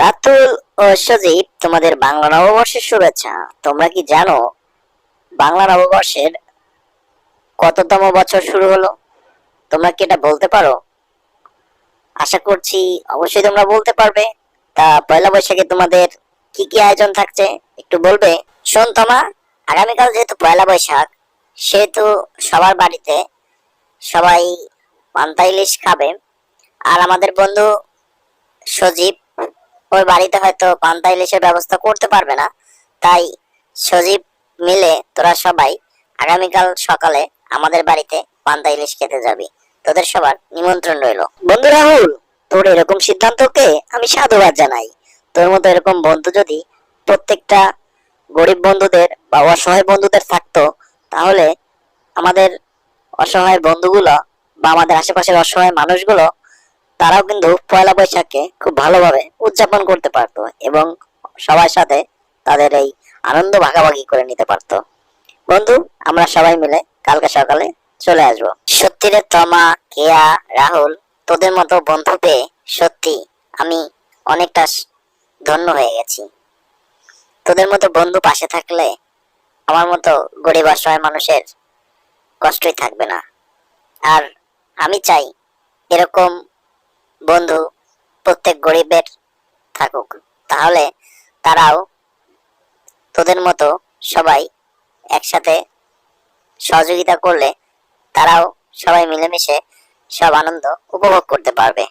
রাতুল ও সজীব, তোমাদের বাংলা নববর্ষের শুভেচ্ছা। তোমরা কি জানো, বাংলা নববর্ষের কততম বছর শুরু হলো? তোমরা কি এটা বলতে পারো? আশা করছি অবশ্যই তোমরা বলতে পারবে। তা পয়লা বৈশাখে তোমাদের কি কি আয়োজন থাকছে, একটু বলবে? শোন তোমা, আগামীকাল যেহেতু পয়লা বৈশাখ, সেহেতু সবার বাড়িতে সবাই পান্তা ইলিশ খাবে। আর আমাদের বন্ধু সজীব ওর বাড়িতে হয়তো পান্তা ইলিশের ব্যবস্থা করতে পারবে না। তাই সজীব মিলে তোরা সবাই আগামীকাল সকালে আমাদের বাড়িতে পান্তা ইলিশ খেতে যাবি। তোদের সবার নিমন্ত্রণ রইল। বন্ধু রাহুল, তোর এরকম সিদ্ধান্তকে আমি সাধুবাদ জানাই। তোর মতো এরকম বন্ধু যদি প্রত্যেকটা গরিব বন্ধুদের বা অসহায় বন্ধুদের থাকতো, তাহলে আমাদের অসহায় বন্ধুগুলো বা আমাদের আশেপাশের অসহায় মানুষগুলো তারাও কিন্তু পয়লা বৈশাখকে খুব ভালোভাবে উদযাপন করতে পারতো এবং সবার সাথে তাদের এই আনন্দ ভাগাভাগি করে নিতে পারতো। বন্ধু, আমরা সবাই মিলে কালকে সকালে চলে আসব। সত্যি রে তমা, কেয়া, রাহুল, তোদের মতো বন্ধু পেয়ে সত্যি আমি অনেকটা ধন্য হয়ে গেছি। তোদের মতো বন্ধু পাশে থাকলে আমার মতো গরিব অসহায় মানুষের কষ্টই থাকবে না। আর আমি চাই এরকম বন্ধু, প্রত্যেক গরিবের থাকুক। তাহলে তারাও তোদের মতো সবাই একসাথে সহযোগিতা করলে তারাও সবাই মিলেমিশে সব আনন্দ উপভোগ করতে পারবে।